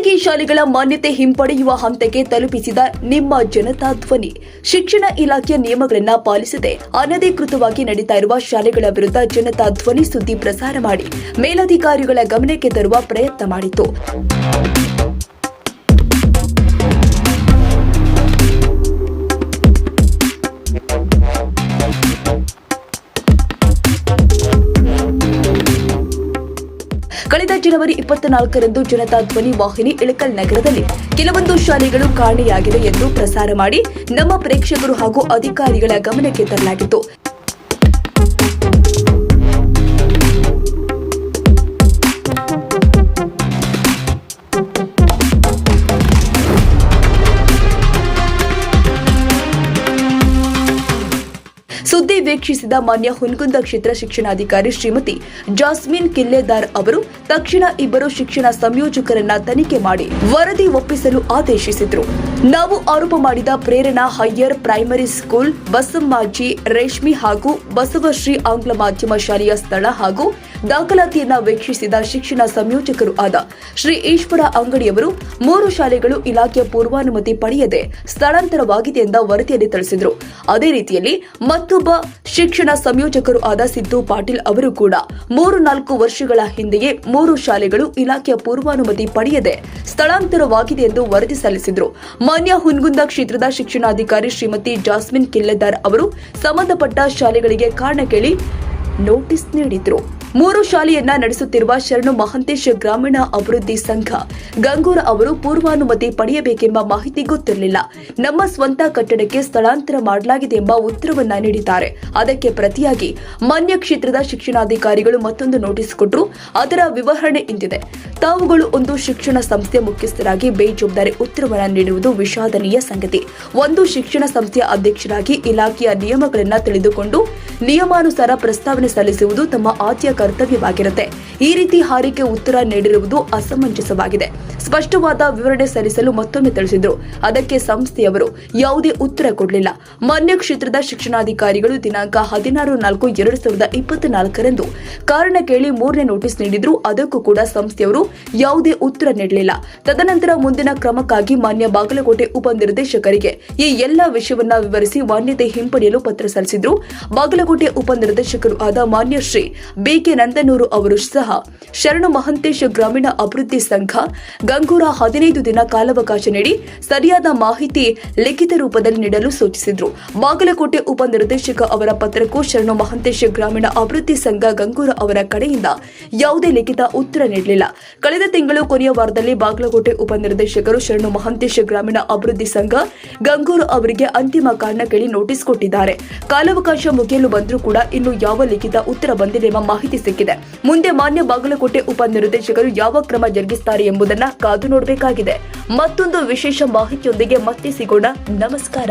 ಖಾಸಗಿ ಶಾಲೆಗಳ ಮಾನ್ಯತೆ ಹಿಂಪಡೆಯುವ ಹಂತಕ್ಕೆ ತಲುಪಿಸಿದ ನಿಮ್ಮ ಜನತಾ ಧ್ವನಿ ಶಿಕ್ಷಣ ಇಲಾಖೆಯ ನಿಯಮಗಳನ್ನು ಪಾಲಿಸದೆ ಅನಧಿಕೃತವಾಗಿ ನಡೀತಾ ಇರುವ ಶಾಲೆಗಳ ವಿರುದ್ಧ ಜನತಾ ಧ್ವನಿ ಸುದ್ದಿ ಪ್ರಸಾರ ಮಾಡಿ ಮೇಲಧಿಕಾರಿಗಳ ಗಮನಕ್ಕೆ ತರುವ ಪ್ರಯತ್ನ ಮಾಡಿತು. ಜನವರಿ ಇಪ್ಪತ್ನಾಲ್ಕರಂದು ಜನತಾ ಧ್ವನಿ ವಾಹಿನಿ ಇಳಕಲ್ ನಗರದಲ್ಲಿ ಕೆಲವೊಂದು ಶಾಲೆಗಳು ಕಾಣೆಯಾಗಿದೆ ಎಂದು ಪ್ರಸಾರ ಮಾಡಿ ನಮ್ಮ ಪ್ರೇಕ್ಷಕರು ಹಾಗೂ ಅಧಿಕಾರಿಗಳ ಗಮನಕ್ಕೆ ತರಲಾಗಿತ್ತು. ವೀಕ್ಷಿಸಿದ ಮಾನ್ಯ ಹುನಗುಂದ ಕ್ಷೇತ್ರ ಶಿಕ್ಷಣಾಧಿಕಾರಿ ಶ್ರೀಮತಿ ಜಾಸ್ಮಿನ್ ಕಿಲ್ಲೆದಾರ್ ಅವರು ತಕ್ಷಣ ಇಬ್ಬರು ಶಿಕ್ಷಣ ಸಂಯೋಜಕರನ್ನ ತನಿಖೆ ಮಾಡಿ ವರದಿ ಒಪ್ಪಿಸಲು ಆದೇಶಿಸಿದ್ರು. ನಾವು ಆರೋಪ ಮಾಡಿದ Prerana higher primary school ಬಸಮ್ಮಾಜಿ Reshmi ಹಾಗೂ ಬಸವಶ್ರೀ ಆಂಗ್ಲ ಮಾಧ್ಯಮ ಶಾಲೆಯ ಸ್ಥಳ ಹಾಗೂ ದಾಖಲಾತಿಯನ್ನ ವೀಕ್ಷಿಸಿದ ಶಿಕ್ಷಣ ಸಂಯೋಜಕರು ಆದ ಶ್ರೀ ಈಶ್ವರ ಅಂಗಡಿಯವರು ಮೂರು ಶಾಲೆಗಳು ಇಲಾಖೆಯ ಪೂರ್ವಾನುಮತಿ ಪಡೆಯದೆ ಸ್ಥಳಾಂತರವಾಗಿದೆ ಎಂದ ವರದಿಯಲ್ಲಿ ತಿಳಿಸಿದರು. ಅದೇ ರೀತಿಯಲ್ಲಿ ಮತ್ತೊಬ್ಬ ಶಿಕ್ಷಣ ಸಂಯೋಜಕರು ಆದ ಸಿದ್ದು ಪಾಟೀಲ್ ಅವರು ಕೂಡ ಮೂರು ನಾಲ್ಕು ವರ್ಷಗಳ ಹಿಂದೆಯೇ ಮೂರು ಶಾಲೆಗಳು ಇಲಾಖೆಯ ಪೂರ್ವಾನುಮತಿ ಪಡೆಯದೆ ಸ್ಥಳಾಂತರವಾಗಿದೆ ಎಂದು ವರದಿ ಸಲ್ಲಿಸಿದರು. ಮಾನ್ಯ ಹುನ್ಗುಂದ ಕ್ಷೇತ್ರದ ಶಿಕ್ಷಣಾಧಿಕಾರಿ ಶ್ರೀಮತಿ ಜಾಸ್ಮಿನ್ ಕಿಲ್ಲೆದಾರ್ ಅವರು ಸಂಬಂಧಪಟ್ಟ ಶಾಲೆಗಳಿಗೆ ಕಾರಣ ಕೇಳಿ ನೋಟಿಸ್ ನೀಡಿದ್ರು. ಮೂರು ಶಾಲೆಯನ್ನ ನಡೆಸುತ್ತಿರುವ ಶರಣು ಮಹಂತೇಶ್ ಗ್ರಾಮೀಣ ಅಭಿವೃದ್ಧಿ ಸಂಘ. ಗಂಗೂರ ಅವರು ಪೂರ್ವಾನುಮತಿ ಪಡೆಯಬೇಕೆಂಬ ಮಾಹಿತಿ ಗೊತ್ತಿರಲಿಲ್ಲ. ನಮ್ಮ ಸ್ವಂತ ಕಟ್ಟಡಕ್ಕೆ ಸ್ಥಳಾಂತರ ಮಾಡಲಾಗಿದೆ ಎಂಬ ಉತ್ತರವನ್ನ ನೀಡಿದ್ದಾರೆ. ಅದಕ್ಕೆ ಪ್ರತಿಯಾಗಿ ಮಾನ್ಯ ಕ್ಷೇತ್ರದ ಶಿಕ್ಷಣಾಧಿಕಾರಿಗಳು ಮತ್ತೊಂದು ನೋಟಿಸ್ ಕೊಟ್ಟರು ಅದರ ವಿವರಣೆ ಇಂತಿದೆ. ತಾವುಗಳು ಒಂದು ಶಿಕ್ಷಣ ಸಂಸ್ಥೆಯ ಮುಖ್ಯಸ್ಥರಾಗಿ ಬೇಜವಾಬ್ದಾರಿ ಉತ್ತರವನ್ನು ನೀಡುವುದು ವಿಷಾದನೀಯ ಸಂಗತಿ. ಒಂದು ಶಿಕ್ಷಣ ಸಂಸ್ಥೆಯ ಅಧ್ಯಕ್ಷರಾಗಿ ಇಲಾಖೆಯ ನಿಯಮಗಳನ್ನು ತಿಳಿದುಕೊಂಡು ನಿಯಮಾನುಸಾರ ಪ್ರಸ್ತಾವನೆ ಸಲ್ಲಿಸುವುದು ತಮ್ಮ ಆದ್ಯ ಕರ್ತವ್ಯವಾಗಿರುತ್ತೆ. ಈ ರೀತಿ ಹಾರಿಕೆ ಉತ್ತರ ನೀಡಿರುವುದು ಅಸಮಂಜಸವಾಗಿದೆ. ಸ್ಪಷ್ಟವಾದ ವಿವರಣೆ ಸಲ್ಲಿಸಲು ಮತ್ತೊಮ್ಮೆ ತಿಳಿಸಿದ್ರು. ಅದಕ್ಕೆ ಸಂಸ್ಥೆಯವರು ಯಾವುದೇ ಉತ್ತರ ಕೊಡಲಿಲ್ಲ. ಮಾನ್ಯ ಕ್ಷೇತ್ರದ ಶಿಕ್ಷಣಾಧಿಕಾರಿಗಳು ದಿನಾಂಕ ಹದಿನಾರು ನಾಲ್ಕು ಎರಡು ಸಾವಿರದ ಇಪ್ಪತ್ನಾಲ್ಕರಂದು ಕಾರಣ ಕೇಳಿ ಮೂರನೇ ನೋಟಿಸ್ ನೀಡಿದ್ರು. ಅದಕ್ಕೂ ಕೂಡ ಸಂಸ್ಥೆಯವರು ಯಾವುದೇ ಉತ್ತರ ನೀಡಲಿಲ್ಲ. ತದನಂತರ ಮುಂದಿನ ಕ್ರಮಕ್ಕಾಗಿ ಮಾನ್ಯ ಬಾಗಲಕೋಟೆ ಉಪನಿರ್ದೇಶಕರಿಗೆ ಈ ಎಲ್ಲಾ ವಿಷಯವನ್ನ ವಿವರಿಸಿ ಮಾನ್ಯತೆ ಹಿಂಪಡೆಯಲು ಪತ್ರ ಸಲ್ಲಿಸಿದ್ರು. ಬಾಗಲಕೋಟೆ ಉಪನಿರ್ದೇಶಕರು ಆದ ಮಾನ್ಯ ಶ್ರೀ ಬಿಕೆ ನಂದನೂರು ಅವರು ಸಹ ಶರಣು ಮಹಂತೇಶ್ ಗ್ರಾಮೀಣ ಅಭಿವೃದ್ಧಿ ಸಂಘ ಗಂಗೂರ ಹದಿನೈದು ದಿನ ಕಾಲಾವಕಾಶ ನೀಡಿ ಸರಿಯಾದ ಮಾಹಿತಿ ಲಿಖಿತ ರೂಪದಲ್ಲಿ ನೀಡಲು ಸೂಚಿಸಿದ್ರು. ಬಾಗಲಕೋಟೆ ಉಪನಿರ್ದೇಶಕ ಅವರ ಪತ್ರಕ್ಕೂ ಶರಣು ಮಹಂತೇಶ್ ಗ್ರಾಮೀಣ ಅಭಿವೃದ್ಧಿ ಸಂಘ ಗಂಗೂರ ಅವರ ಕಡೆಯಿಂದ ಯಾವುದೇ ಲಿಖಿತ ಉತ್ತರ ನೀಡಲಿಲ್ಲ. ಕಳೆದ ತಿಂಗಳು ಕೊನೆಯ ವಾರದಲ್ಲಿ ಬಾಗಲಕೋಟೆ ಉಪನಿರ್ದೇಶಕರು ಶರಣು ಮಹಂತೇಶ್ ಗ್ರಾಮೀಣ ಅಭಿವೃದ್ಧಿ ಸಂಘ ಗಂಗೂರು ಅವರಿಗೆ ಅಂತಿಮ ಕಾರಣ ಕೇಳಿ ನೋಟಿಸ್ ಕೊಟ್ಟಿದ್ದಾರೆ. ಕಾಲಾವಕಾಶ ಮುಗಿಯಲು ಬಂದರೂ ಕೂಡ ಇನ್ನು ಯಾವ ಲಿಖಿತ ಉತ್ತರ ಬಂದಿದೆ ಎಂಬ ಮಾಹಿತಿ ಸಿಕ್ಕಿದೆ. ಮುಂದೆ ಮಾನ್ಯ ಬಾಗಲಕೋಟೆ ಉಪನಿರ್ದೇಶಕರು ಯಾವ ಕ್ರಮ ಜರುಗಿಸುತ್ತಾರೆ ಎಂಬುದನ್ನ ಕಾದು ನೋಡಬೇಕಾಗಿದೆ ಮತ್ತೊಂದು ವಿಶೇಷ ಮಾಹಿತಿಯೊಂದಿಗೆ ಮತ್ತೆ ಸಿಗೋಣ. ನಮಸ್ಕಾರ.